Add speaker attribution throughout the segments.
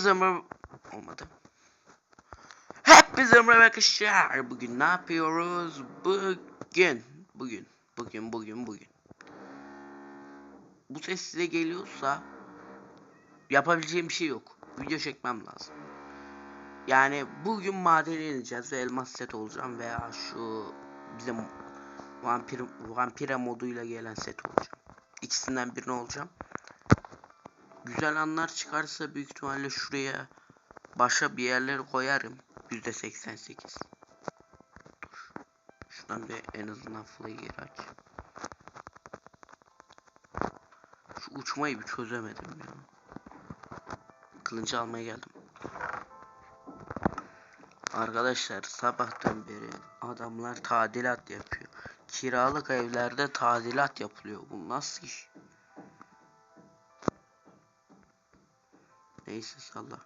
Speaker 1: Hepinize. Olmadı. Hepinize merhaba arkadaşlar. Bugün ne yapıyoruz? Bugün. Bugün. Bugün, bugün, bugün. Bu ses size geliyorsa yapabileceğim bir şey yok. Video çekmem lazım. Yani bugün madene ineceğiz ve elmas set olacağım veya şu bizim vampir vampire moduyla gelen set olacağım. İkisinden birini olacağım. Güzel anlar çıkarsa büyük ihtimalle şuraya başa bir yerleri koyarım. Yüzde 88. Dur. Şuradan bir en azından flyer aç. Şu uçmayı bir çözemedim ya. Kılıncı almaya geldim. Arkadaşlar sabahtan beri adamlar tadilat yapıyor. Kiralık evlerde tadilat yapılıyor. Bu nasıl iş? Neyse salla.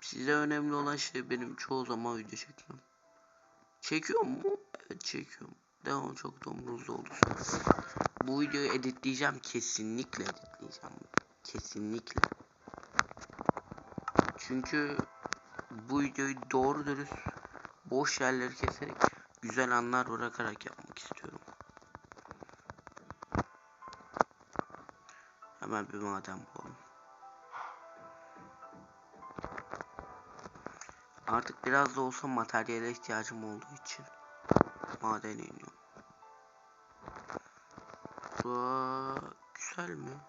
Speaker 1: Size önemli olan şey benim çoğu zaman video çekmem. Çekiyor mu? Evet çekiyorum. Devam çok da umurunuzda olursa. Bu videoyu editleyeceğim. Kesinlikle editleyeceğim. Kesinlikle. Çünkü bu videoyu doğru dürüst boş yerleri keserek güzel anlar bırakarak yapmak istiyorum. Hemen bir maden bulalım. Artık biraz da olsa materyale ihtiyacım olduğu için madene iniyorum. Bura güzel mi?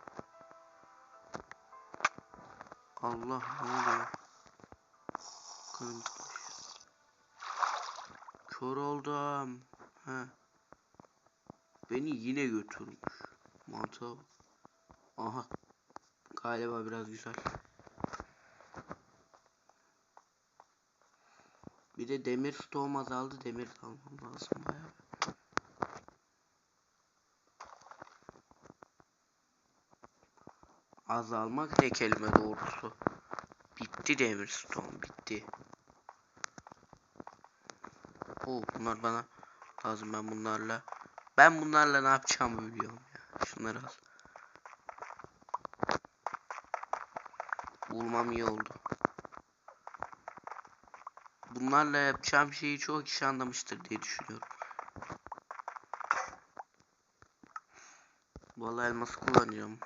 Speaker 1: Allah ne oluyor? Kör oldum. He. Beni yine götürmüş. Mantığa bak. Aha. Galiba biraz güzel. Bir de demir stoğum azaldı. Demir de almam lazım bayağı. Azalmak ne kelime doğrusu. Bitti demir stoğum bitti. Oo bunlar bana lazım ben bunlarla. Ben bunlarla ne yapacağımı biliyorum ya. Şunları al. Bulmam iyi oldu. Bunlarla yapacağım şeyi çoğu kişi anlamıştır diye düşünüyorum. Vallahi elması kullanacağım.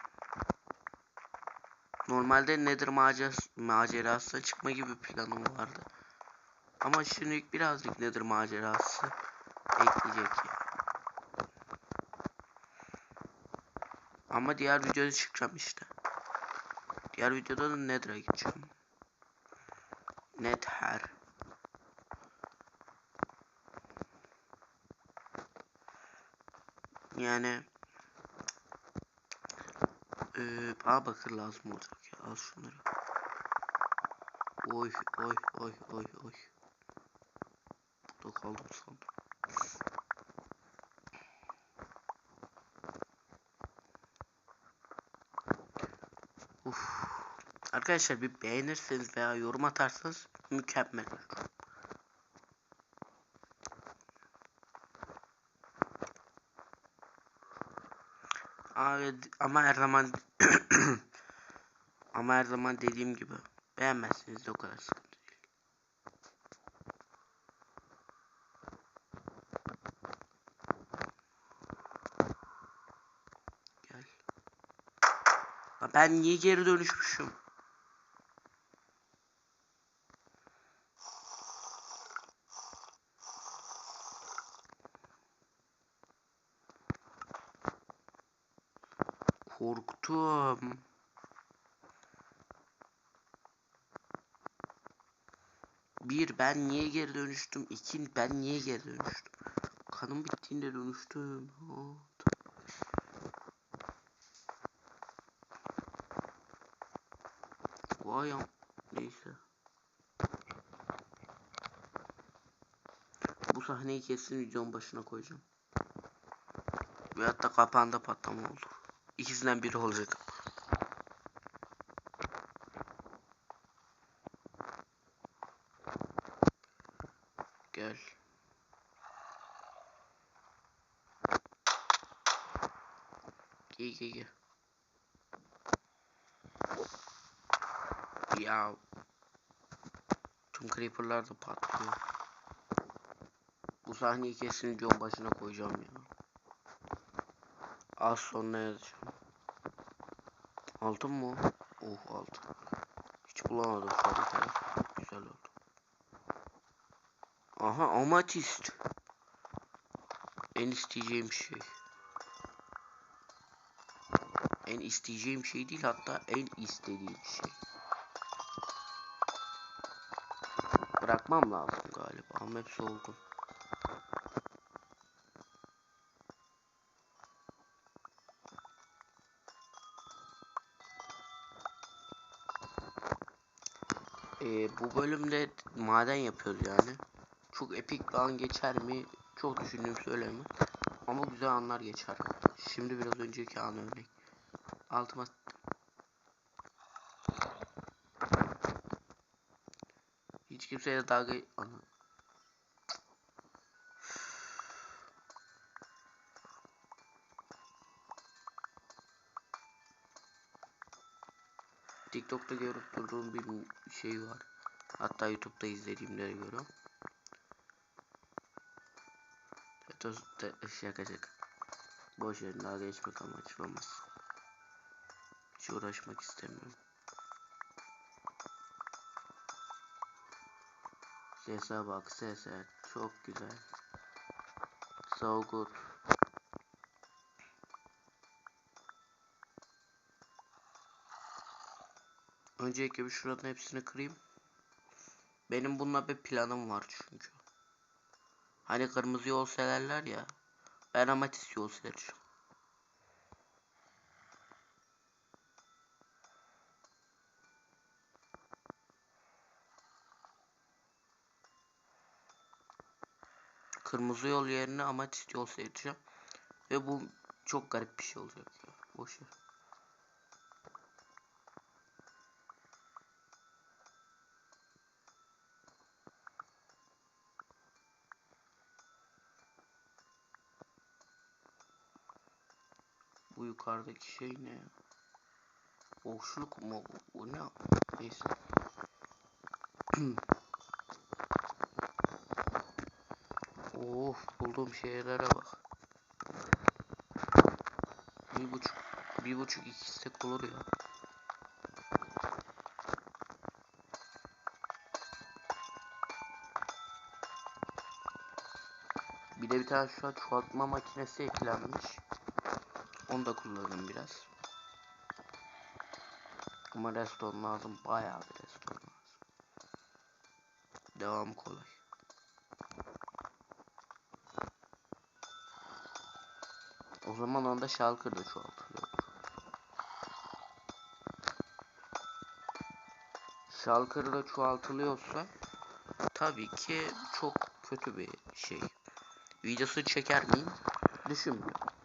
Speaker 1: Normalde nedir macerası, macerasına çıkma gibi planım vardı. Ama şimdi birazcık nedir macerası ekleyecek ya. Ama diğer videoda çıkacağım işte. Diğer videoda da Nether'a gideceğim. Nether. Yani ee, bana bakır lazım olacak ya. Al şunları. Oy oy oy oy oy. Burada kaldım sandım. Uf. Arkadaşlar bir beğenirseniz veya yorum atarsanız mükemmel olur. Ama her zaman ama her zaman dediğim gibi beğenmezseniz de o kadar sıkıntı ben niye geri dönüşmüşüm? Korktum. Bir ben niye geri dönüştüm? İki ben niye geri dönüştüm? Kanım bittiğinde dönüştüm. Oh, Vay am neyse. Bu sahneyi kesin videonun başına koyacağım. Ve hatta kapağında patlama olur. İkisinden biri olacak. Gel. Giy giy giy. Ya. Tüm creeper'lar da patlıyor. Bu sahneyi kesin videonun başına koyacağım ya. Az sonra yazacağım. Altın mı? Oh altın. Hiç bulamadım şu an kadar. Güzel oldu. Aha amatist. En isteyeceğim şey. En isteyeceğim şey değil hatta en istediğim şey. Bırakmam lazım galiba ama hepsi olgun. Bu bölümde maden yapıyoruz yani. Çok epik bir an geçer mi? Çok düşündüğüm söyleme. Ama güzel anlar geçer. Şimdi biraz önceki an örnek. Altıma Hiç kimseye dalga... Ana. TikTok'ta görüp durduğum bir şey var. Hatta YouTube'da izlediğimlere göre. Tos, şaka şaka. Boş yerin daha geçmek amaçlamaz. Hiç uğraşmak istemiyorum. Sese bak sese. Çok güzel. So good. Öncelikle bir şuranın hepsini kırayım. Benim bununla bir planım var çünkü. Hani kırmızı yol severler ya. Ben amatist yol sereceğim. Kırmızı yol yerine amatist yol sereceğim. Ve bu çok garip bir şey olacak. Boşver. Yukarıdaki şey ne? Boşluk mu? Bu ne? Neyse. of bulduğum şeylere bak. Bir buçuk, bir buçuk iki stek olur ya. Bir de bir tane şu an çoğaltma makinesi eklenmiş. Onu da kullanırım biraz. Ama reston lazım. Bayağı bir reston lazım. Devam kolay. O zaman onda şalkır da çoğaltılıyor. Şalkır da çoğaltılıyorsa tabii ki çok kötü bir şey. Videosu çeker miyim? Düşünmüyorum.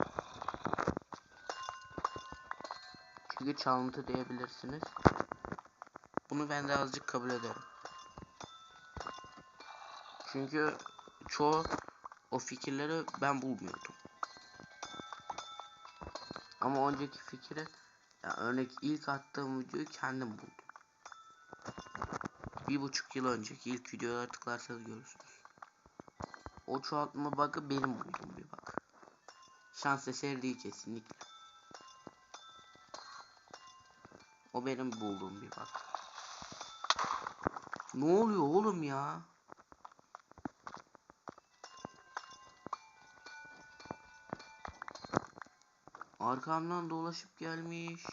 Speaker 1: Çünkü çalıntı diyebilirsiniz. Bunu ben de azıcık kabul ederim. Çünkü çoğu o fikirleri ben bulmuyordum. Ama önceki fikri ya örnek ilk attığım videoyu kendim buldum. Bir buçuk yıl önceki ilk videolara tıklarsanız görürsünüz. O çoğaltma bug'ı benim bulduğum bir bug. Şans eseri değil kesinlikle. Benim bulduğum bir bug. Ne oluyor oğlum ya? Arkamdan dolaşıp gelmiş.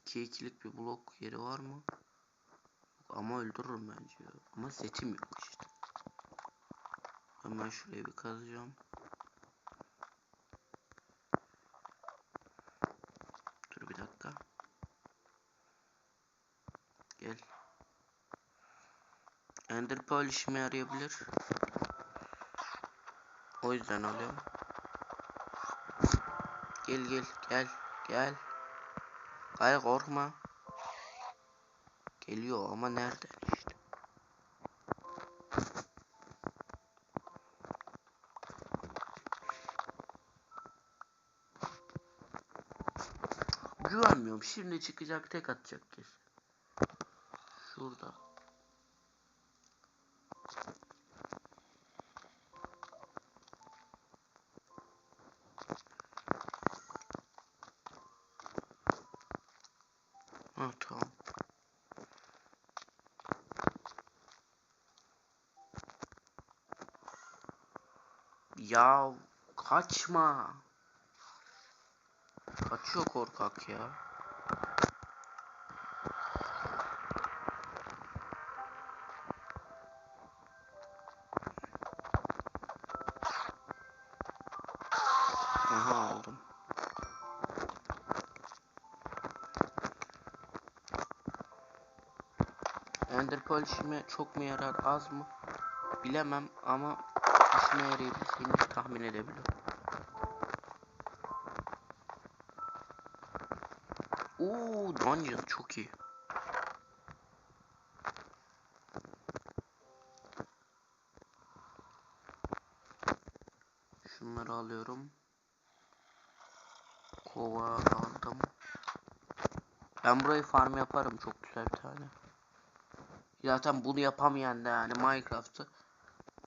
Speaker 1: İki ikilik bir blok yeri var mı? Ama öldürürüm bence. Ama setim yok işte. Hemen şuraya bir kazacağım. Dur bir dakika. Gel. Ender Pearl işime yarayabilir. O yüzden alıyorum. Gel gel gel gel. Hayır korkma. Geliyor ama nereden işte. güvenmiyorum. Şimdi çıkacak tek atacak kesin. Şurada. Ha tamam. Ya kaçma. Kaçıyor korkak ya. Aha aldım. Ender Pearl çok mu yarar az mı bilemem ama işime yarayabileceğini tahmin edebiliyorum. Oo dungeon çok iyi. Şunları alıyorum. Kova aldım. Ben burayı farm yaparım çok güzel bir tane. Zaten bunu yapamayan da yani Minecraft'ı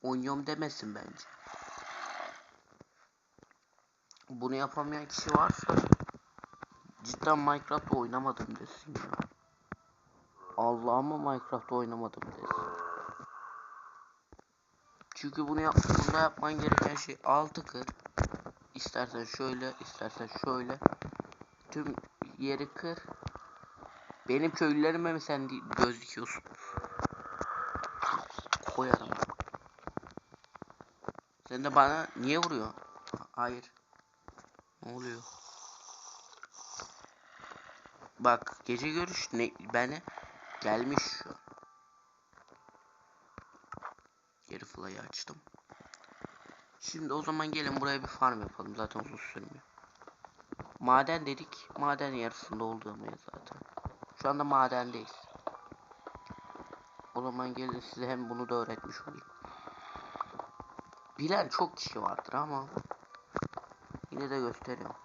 Speaker 1: oynuyorum demesin bence. Bunu yapamayan kişi varsa cidden Minecraft oynamadım desin ya. Allah'ıma Minecraft oynamadım desin. Çünkü bunu yap bunda yapman gereken şey altı kır. İstersen şöyle, istersen şöyle. Tüm yeri kır. Benim köylülerime mi sen göz dikiyorsun? Koyarım. Sen de bana niye vuruyor? Hayır. Ne oluyor? Bak gece görüş ne bana gelmiş şu. Geri fly'ı açtım. Şimdi o zaman gelin buraya bir farm yapalım. Zaten uzun sürmüyor. Maden dedik. Maden yarısında olduğumuz zaten. Şu anda madendeyiz. O zaman gelin size hem bunu da öğretmiş olayım. Bilen çok kişi vardır ama yine de gösteriyorum.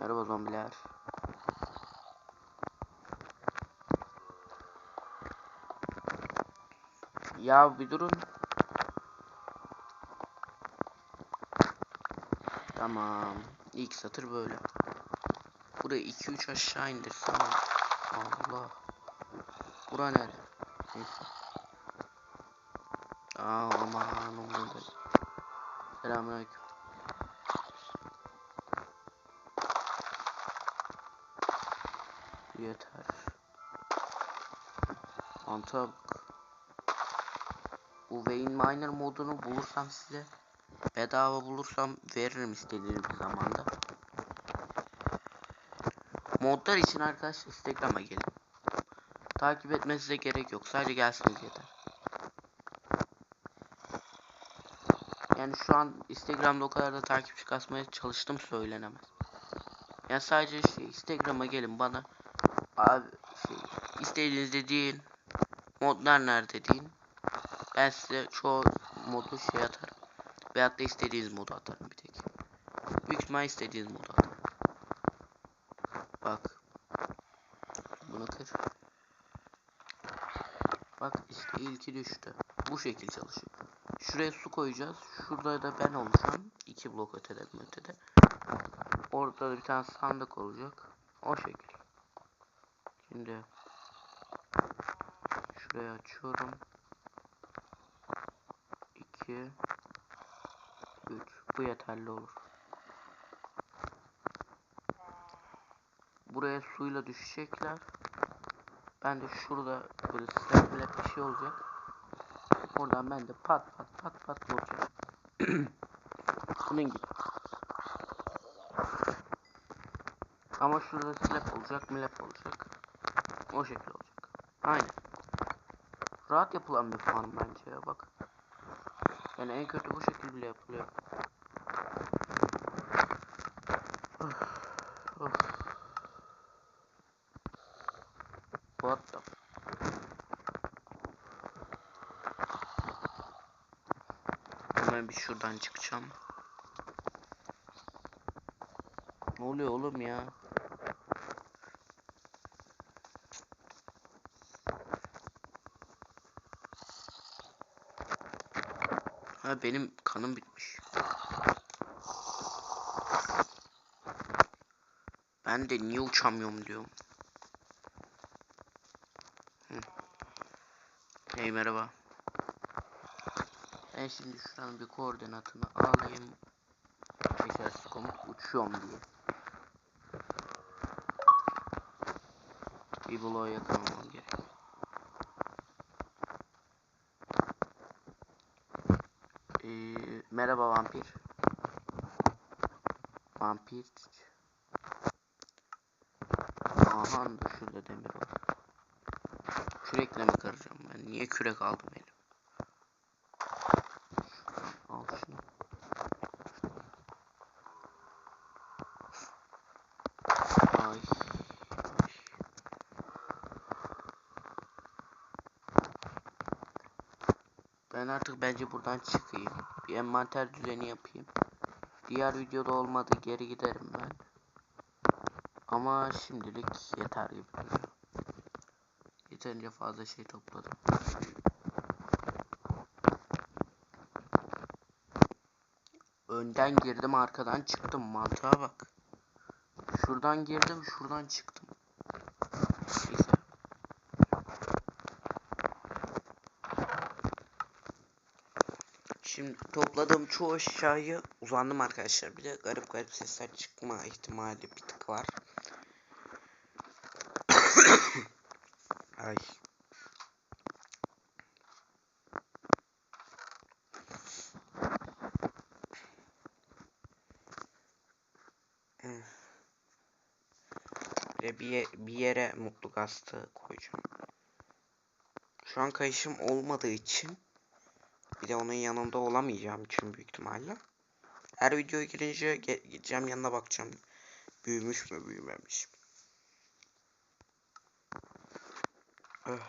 Speaker 1: Merhaba zombiler. Ya bir durun. Tamam. İlk satır böyle. Burayı 2-3 aşağı indirsem. Allah. Bura nere? Neyse. Aa, aman değil. Selamünaleyküm. Yeter. Mantığa bak. Bu Wayne Miner modunu bulursam size bedava bulursam veririm istediğiniz bir zamanda. Modlar için arkadaş Instagram'a gelin. Takip etmenize gerek yok. Sadece gelsiniz yeter. Yani şu an Instagram'da o kadar da takipçi kasmaya çalıştım söylenemez. Yani sadece şey Instagram'a gelin bana abi şey istediğiniz dediğin modlar nerede deyin. Ben size çoğu modu şey atarım. Veyahut da istediğiniz modu atarım bir tek. Büyük ihtimal istediğiniz modu atarım. Bak. Bunu kır. Bak işte ilki düştü. Bu şekil çalışıyor. Şuraya su koyacağız. Şurada da ben olacağım. iki blok ötede ötede. Orada da bir tane sandık olacak. O şekil. Şimdi şuraya açıyorum. 2 3 bu yeterli olur. Buraya suyla düşecekler. Ben de şurada böyle slap bir şey olacak. Oradan ben de pat pat pat vuracağım. Bunun gibi. Ama şurada slap olacak, milap olacak. O şekil olacak. Aynen. Rahat yapılan bir fan bence ya bak. Yani en kötü bu şekil bile yapılıyor. Of. Of. What the Hemen bir şuradan çıkacağım. Ne oluyor oğlum ya? Ha benim kanım bitmiş. Ben de niye uçamıyorum diyorum. Hey merhaba. Ben şimdi şuranın bir koordinatını alayım. İçerisi komut uçuyorum diye. Bir bloğa yakalamam gerek. Ee, merhaba vampir. Vampir. Aha da şurada demir var. Kürekle mi kıracağım ben? Niye kürek aldım elim? Al şunu. Ay. ay. Ben artık bence buradan çıkayım. Bir envanter düzeni yapayım. Diğer videoda olmadı geri giderim ben. Ama şimdilik yeter gibi duruyor. Yeterince fazla şey topladım. Önden girdim arkadan çıktım mantığa bak. Şuradan girdim şuradan çıktım. Neyse. Şimdi topladığım çoğu eşyayı uzandım arkadaşlar. Bir de garip garip sesler çıkma ihtimali bir tık var. Ay. Bir bir, ye- bir yere mutlu gazete koyacağım. Şu an kayışım olmadığı için de onun yanında olamayacağım için büyük ihtimalle. Her videoya girince gideceğim yanına bakacağım. Büyümüş mü büyümemiş mi? Öh.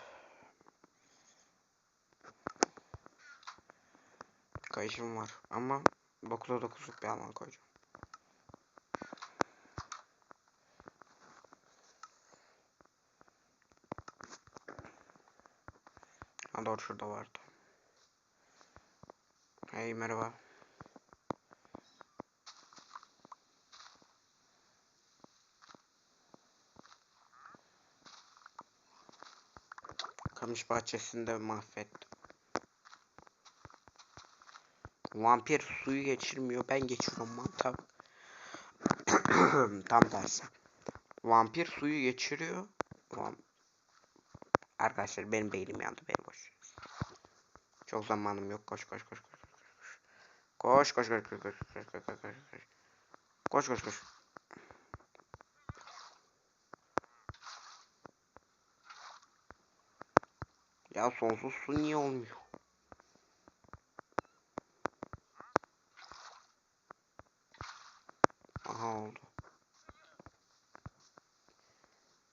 Speaker 1: Kayışım var ama 9'a 9'luk bir alan koyacağım. Ha doğru şurada vardı. Hey merhaba. Kamış bahçesinde mahvettim. Vampir suyu geçirmiyor. Ben geçiriyorum mantık. Tam tersi. Vampir suyu geçiriyor. Vam Arkadaşlar benim beynim yandı. Beni boş. Çok zamanım yok. Koş koş koş koş. Koş koş koş koş koş koş koş koş koş koş. Koş koş. Ya sonsuz su niye olmuyor? Aha oldu.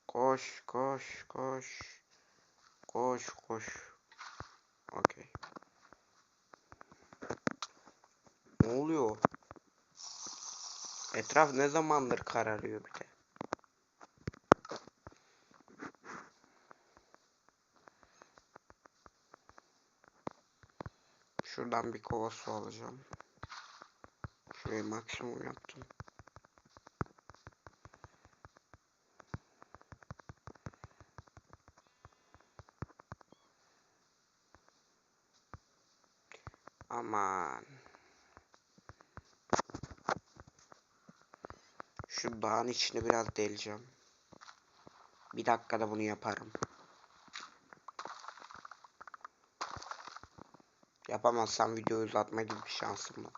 Speaker 1: Koş koş koş. Koş koş. Okey. Ne oluyor? Etraf ne zamandır kararıyor bir de. Şuradan bir kova su alacağım. Şurayı maksimum yaptım. Aman. Şu dağın içini biraz deleceğim. Bir dakikada bunu yaparım. Yapamazsam videoyu uzatma gibi bir şansım var.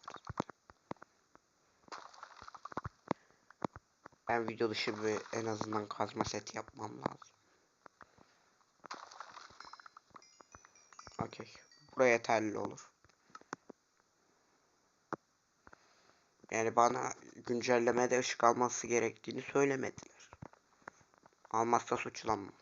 Speaker 1: Ben video dışı bir en azından kazma seti yapmam lazım. Okey. Buraya yeterli olur. Yani bana güncellemede ışık alması gerektiğini söylemediler. Almazsa suçlanmam.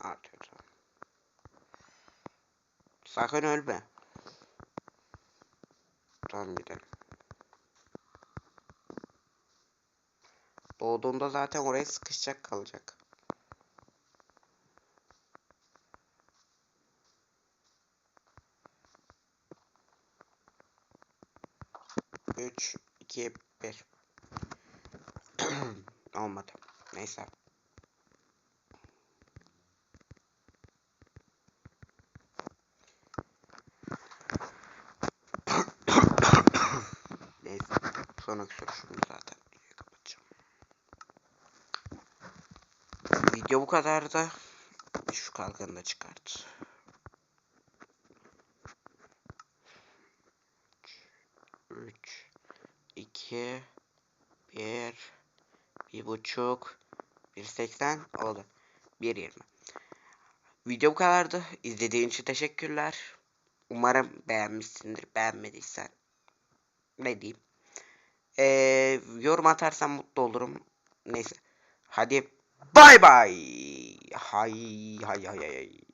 Speaker 1: Artıyor tamam. Sakın ölme. Tamam gidelim. Doğduğunda zaten oraya sıkışacak kalacak. Üç, iki, bir. Olmadı. Neyse. Neyse. Soru şunu zaten videoyu kapatacağım. Video bu kadar da şu kalkanı da çıkart. Üç, iki, bir, bir buçuk, bir seksen oldu. Bir yirmi. Video bu kadardı. İzlediğin için teşekkürler. Umarım beğenmişsindir. Beğenmediysen ne diyeyim. Ee, yorum atarsan mutlu olurum. Neyse. Hadi bay bay. Hay hay hay hay.